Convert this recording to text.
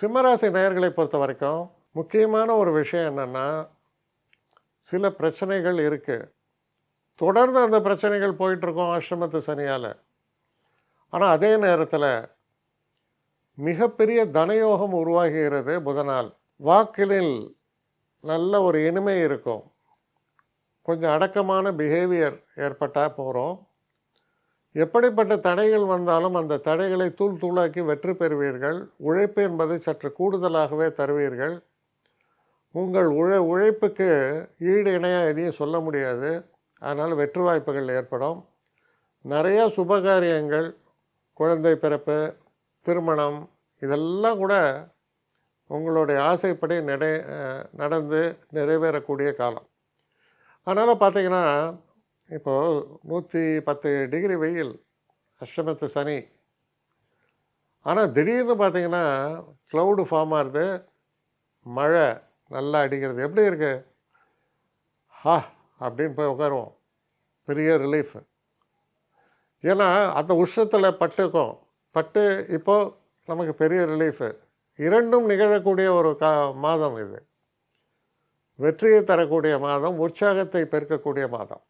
சிம்மராசி நேர்களை பொறுத்த வரைக்கும் முக்கியமான ஒரு விஷயம் என்னென்னா சில பிரச்சனைகள் இருக்குது தொடர்ந்து அந்த பிரச்சனைகள் போயிட்டுருக்கோம் அஷ்டமத்து சனியால். ஆனால் அதே நேரத்தில் மிகப்பெரிய தனயோகம் உருவாகுகிறது புதனால். வாக்கிலில் நல்ல ஒரு இனிமை இருக்கும். கொஞ்சம் அடக்கமான பிஹேவியர் ஏற்பட்டால் போகிறோம் எப்படிப்பட்ட தடைகள் வந்தாலும் அந்த தடைகளை தூள் தூளாக்கி வெற்றி பெறுவீர்கள். உழைப்பு என்பதை சற்று கூடுதலாகவே தருவீர்கள். உங்கள் உழ உழைப்புக்கு ஈடு இணையாக எதையும் சொல்ல முடியாது. அதனால் வெற்றி வாய்ப்புகள் ஏற்படும். நிறையா சுபகாரியங்கள் குழந்தை பிறப்பு திருமணம் இதெல்லாம் கூட உங்களுடைய ஆசைப்படி நடை நடந்து நிறைவேறக்கூடிய காலம். அதனால் பார்த்தீங்கன்னா இப்போது நூற்றி பத்து டிகிரி வெயில் அஷ்டமத்து சனி. ஆனால் திடீர்னு பார்த்தீங்கன்னா க்ளவுடு ஃபார்ம் ஆகுது மழை நல்லா அடிக்கிறது. எப்படி இருக்குது ஹா அப்படின்னு போய் உட்காருவோம். பெரிய ரிலீஃப் ஏன்னா அந்த உஷ்ணத்தில் பட்டுக்கும். பட்டு இப்போது நமக்கு பெரிய ரிலீஃபு இரண்டும் நிகழக்கூடிய ஒரு கா மாதம் இது. வெற்றியை தரக்கூடிய மாதம் உற்சாகத்தை பெருக்கக்கூடிய மாதம்.